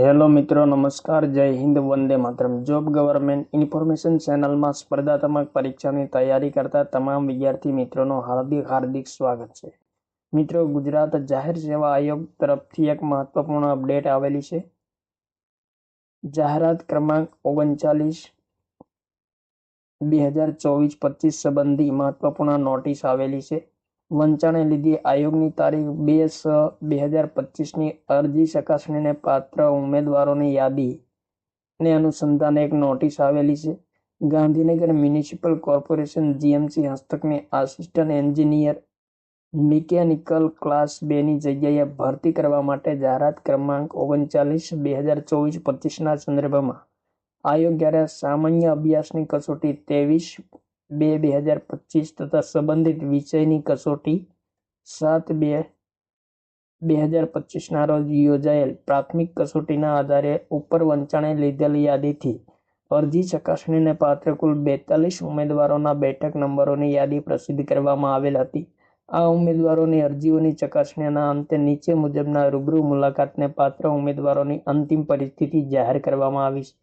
Hello મિત્રો, નમસ્કાર, જય હિન્દ, વંદે માતરમ. જોબ ગવર્મેન્ટ ઇન્ફોર્મેશન ચેનલમાં સ્પર્ધાત્મક પરીક્ષાની તૈયારી કરતા તમામ વિદ્યાર્થી મિત્રોનું હાર્દિક હાર્દિક સ્વાગત છે. મિત્રો, ગુજરાત જાહેર સેવા આયોગ તરફથી એક મહત્વપૂર્ણ અપડેટ આવેલી છે. જાહેરાત ક્રમાંક ઓગણચાલીસ, બે હજાર ચોવીસ પચીસ સંબંધી મહત્વપૂર્ણ નોટિસ આવેલી છે. વંચાણે લીધી. આયોગની તારીખ બે છ બે હજાર પચીસની અરજી ચકાસણીને પાત્ર ઉમેદવારોની યાદી ને અનુસંધાને એક નોટિસ આવેલી છે. ગાંધીનગર મ્યુનિસિપલ કોર્પોરેશન જીએમસી હસ્તકની આસિસ્ટન્ટ એન્જિનિયર મિકેનિકલ ક્લાસ બેની જગ્યાએ ભરતી કરવા માટે જાહેરાત ક્રમાંક ઓગણચાલીસ બે હજાર ચોવીસ પચીસના સંદર્ભમાં. આયોગ દ્વારા સામાન્ય અભ્યાસની કસોટી ત્રેવીસ બે બે હજાર પચીસ તથા સંબંધિત વિષયની કસોટી સાત બે બે હજાર પચીસના રોજ યોજાયેલ પ્રાથમિક કસોટીના આધારે ઉપર વંચાણે લીધેલ યાદીથી અરજી ચકાસણીને પાત્ર કુલ બેતાલીસ ઉમેદવારોના બેઠક નંબરોની યાદી પ્રસિદ્ધ કરવામાં આવેલ હતી. આ ઉમેદવારોની અરજીઓની ચકાસણીના અંતે નીચે મુજબના રૂબરૂ મુલાકાતને પાત્ર ઉમેદવારોની અંતિમ પરિસ્થિતિ જાહેર કરવામાં આવી છે.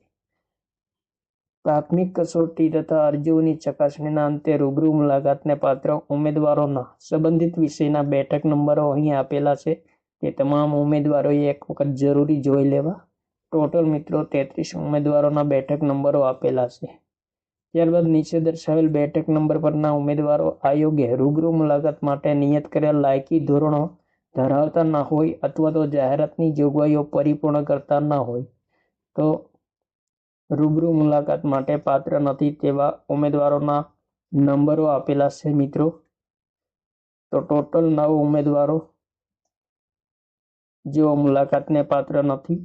પ્રાથમિક કસોટી તથા અરજીઓની ચકાસણીના અંતે રૂબરૂ મુલાકાતને પાત્ર ઉમેદવારોના સંબંધિત વિષયના બેઠક નંબરો અહીં આપેલા છે. તે તમામ ઉમેદવારોએ એક વખત જરૂરી જોઈ લેવા. ટોટલ મિત્રો તેત્રીસ ઉમેદવારોના બેઠક નંબરો આપેલા છે. ત્યારબાદ નીચે દર્શાવેલ બેઠક નંબર પરના ઉમેદવારો આયોગે રૂબરૂ મુલાકાત માટે નિયત કરેલ લાયકી ધોરણો ધરાવતા ન હોય અથવા તો જાહેરાતની જોગવાઈઓ પરિપૂર્ણ કરતા ન હોય. તો રૂબરૂ મુલાકાત માટે પાત્ર નથી તેવા ઉમેદવારોના નંબરો આપેલા છે મિત્રો. તો ટોટલ નવ ઉમેદવારો જેઓ મુલાકાતને પાત્ર નથી.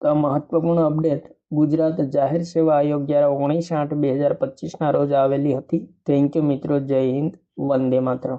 તો આ મહત્વપૂર્ણ અપડેટ ગુજરાત જાહેર સેવા આયોગ દ્વારા ઓગણીસ આઠ બે હજાર પચીસના રોજ આવેલી હતી. થેન્ક યુ મિત્રો. જય હિન્દ. વંદે માતરમ.